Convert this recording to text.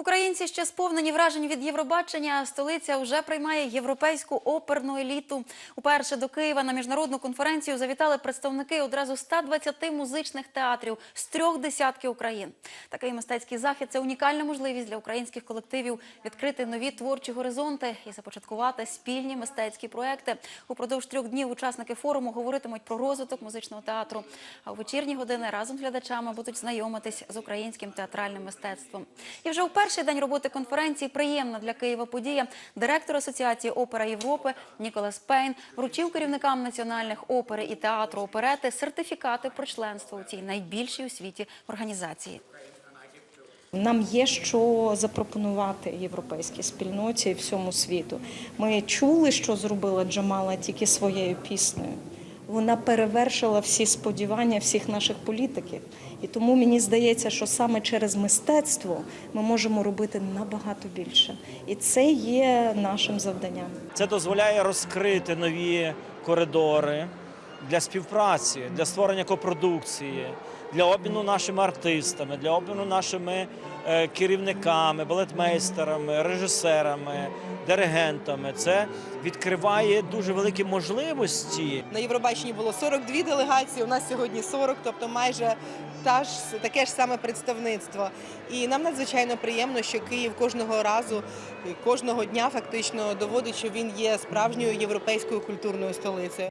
Українці ще сповнені вражень від Євробачення. Столиця вже приймає європейську оперну еліту. Уперше до Києва на міжнародну конференцію завітали представники одразу 120 музичних театрів з трьох десятків країн. Такий мистецький захід це унікальна можливість для українських колективів відкрити нові творчі горизонти і започаткувати спільні мистецькі проекти. Упродовж трьох днів учасники форуму говоритимуть про розвиток музичного театру. А у вечірні години разом з глядачами будуть знайомитись з українським театральним мистецтвом. І вже у перший день роботи конференції приємна для Києва подія. Директор Асоціації опера Європи Ніколас Пейн вручив керівникам національних опери і театру оперети сертифікати про членство у цій найбільшій у світі організації. Нам є що запропонувати європейській спільноті і всьому світу. Ми чули, що зробила Джамала тільки своєю піснею. Вона перевершила всі сподівання всіх наших політиків. І тому мені здається, що саме через мистецтво ми можемо робити набагато більше. І це є нашим завданням. Це дозволяє розкрити нові коридори для співпраці, для створення копродукції, для обміну нашими артистами, для обміну нашими е, керівниками, балетмейстерами, режисерами, диригентами. Це відкриває дуже великі можливості. На Євробаченні було 42 делегації, у нас сьогодні 40, тобто майже та ж таке ж саме представництво. І нам надзвичайно приємно, що Київ кожного разу, кожного дня фактично доводить, що він є справжньою європейською культурною столицею.